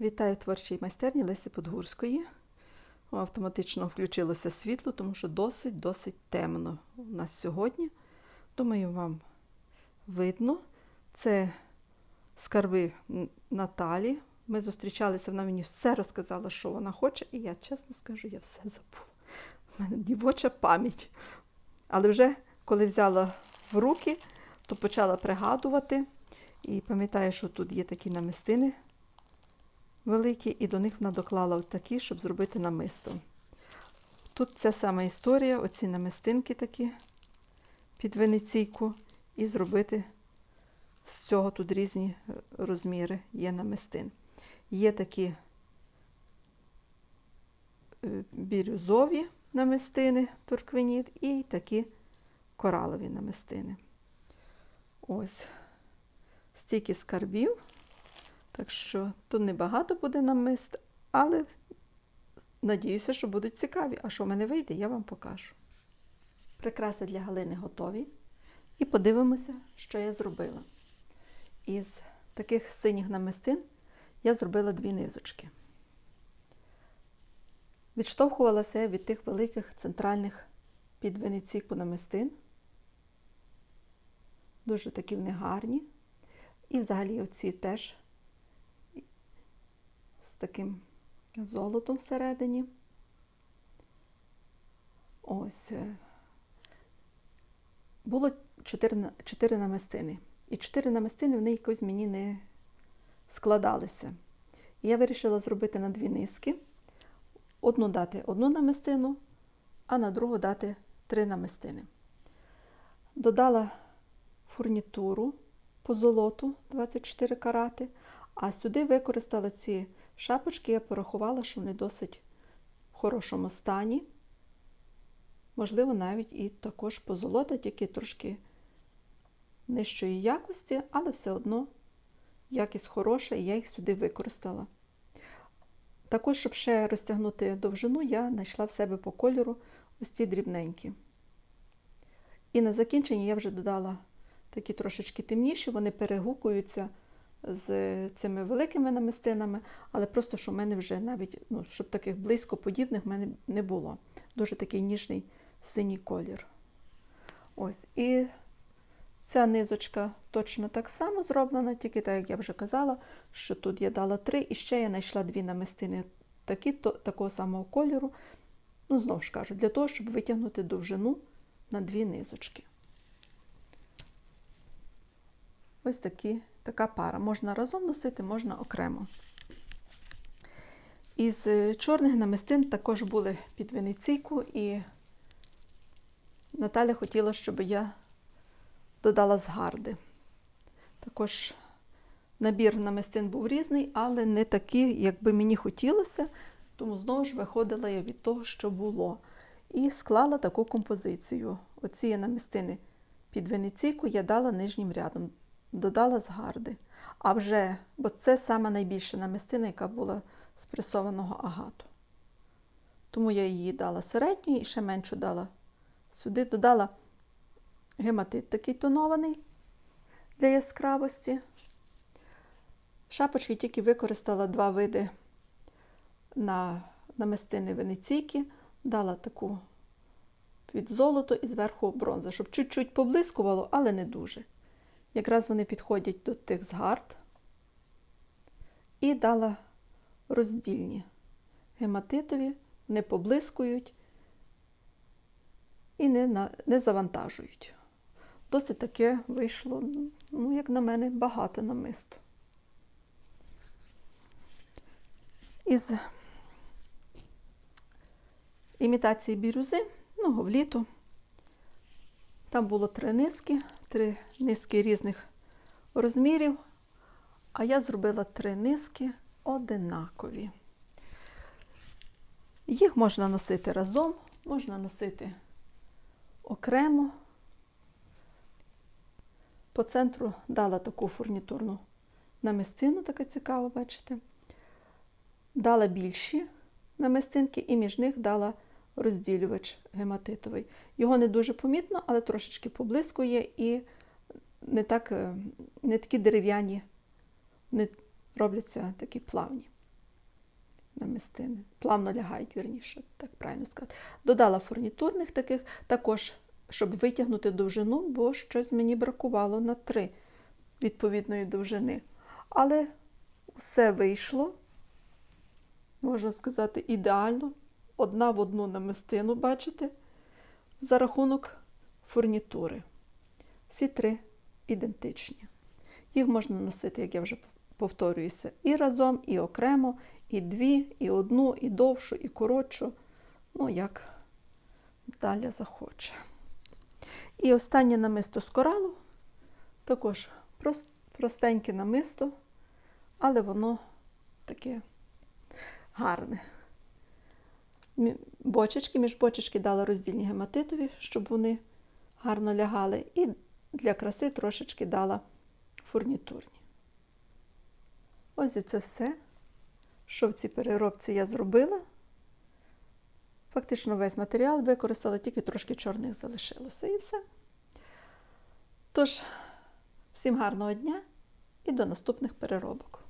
Вітаю в творчій майстерні Лесі Подгурської. Автоматично включилося світло, тому що досить-досить темно у нас сьогодні. Думаю, вам видно. Це скарби Наталі. Ми зустрічалися, вона мені все розказала, що вона хоче, і я чесно скажу, я все забула. У мене дівоча пам'ять. Але вже коли взяла в руки, то почала пригадувати. І пам'ятаю, що тут є такі намистини великі, і до них вона доклала такі, щоб зробити намисто. Тут ця сама історія, оці намистинки такі під венеційку, і зробити з цього тут різні е, розміри є намистин. Є такі е, бірюзові намистини турквеніт і такі коралові намистини. Ось стільки скарбів. Так що тут небагато буде намист, але надіюся, що будуть цікаві. А що в мене вийде, я вам покажу. Прикраси для Галини готові. І подивимося, що я зробила. Із таких синіх намистин я зробила дві низочки. Відштовхувалася я від тих великих центральних під Венеційку намистин. Дуже такі вони гарні. І взагалі оці теж таким золотом всередині. Ось. е, Було чотири, на- чотири намистини. І чотири намистини вони якось мені не складалися. І я вирішила зробити на дві низки. Одну дати одну намистину, а на другу дати три намистини. Додала фурнітуру по золоту 24 карати, а сюди використала ці шапочки, я порахувала, що вони досить в хорошому стані. Можливо, навіть і також позолота, тільки трошки нижчої якості, але все одно якість хороша, і я їх сюди використала. Також, щоб ще розтягнути довжину, я знайшла в себе по кольору ось ці дрібненькі. І на закінчення я вже додала такі трошечки темніші, вони перегукуються з цими великими намистинами, але просто, що в мене вже навіть, ну, щоб таких близько подібних в мене не було. Дуже такий ніжний синій колір. Ось. І ця низочка точно так само зроблена, тільки так, як я вже казала, що тут я дала три, і ще я знайшла дві намистини такі, то, такого самого кольору. Ну, знову ж кажу, для того, щоб витягнути довжину на дві низочки. Ось такі, така пара. Можна разом носити, можна окремо. Із е, чорних намистин також були під венеційку, і Наталя хотіла, щоб я додала згарди. Також набір намистин був різний, але не такий, як би мені хотілося, тому знову ж виходила я від того, що було. І склала таку композицію. Оці намистини під венеційку я дала нижнім рядом, додала згарди. А вже, бо це саме найбільша намистина, яка була з пресованого агату. Тому я її дала середньою і ще меншу дала сюди, додала гематит такий тонований для яскравості. Шапочки тільки використала два види на намистини венеційки, дала таку під золото і зверху бронза, щоб чуть-чуть поблискувало, але не дуже. Якраз вони підходять до тих згард. І дала роздільні гематитові, не поблискують і не, на, не завантажують. Досить таке вийшло, ну, як на мене, багато намисто. Із імітації бірюзи, ну, говліту. Там було три низки, три низки різних розмірів, а я зробила три низки одинакові. Їх можна носити разом, можна носити окремо. По центру дала таку фурнітурну намистину, така цікава, бачите. Дала більші намистинки і між них дала розділювач гематитовий. Його не дуже помітно, але трошечки поблискує і не, так, е, не такі дерев'яні, не робляться такі плавні. намистини. Плавно лягають, вірніше, так правильно сказати. Додала фурнітурних таких, також, щоб витягнути довжину, бо щось мені бракувало на три відповідної довжини. Але все вийшло, можна сказати, ідеально. Одна в одну намистину, бачите, за рахунок фурнітури. Всі три ідентичні. Їх можна носити, як я вже повторююся, і разом, і окремо, і дві, і одну, і довшу, і коротшу. Ну, як далі захоче. І останнє намисто з коралу. Також простеньке намисто, але воно таке гарне. Бочечки, між бочечки дала роздільні гематитові, щоб вони гарно лягали. І для краси трошечки дала фурнітурні. Ось і це все, що в цій переробці я зробила. Фактично весь матеріал використала, тільки трошки чорних залишилося і все. Тож, всім гарного дня і до наступних переробок.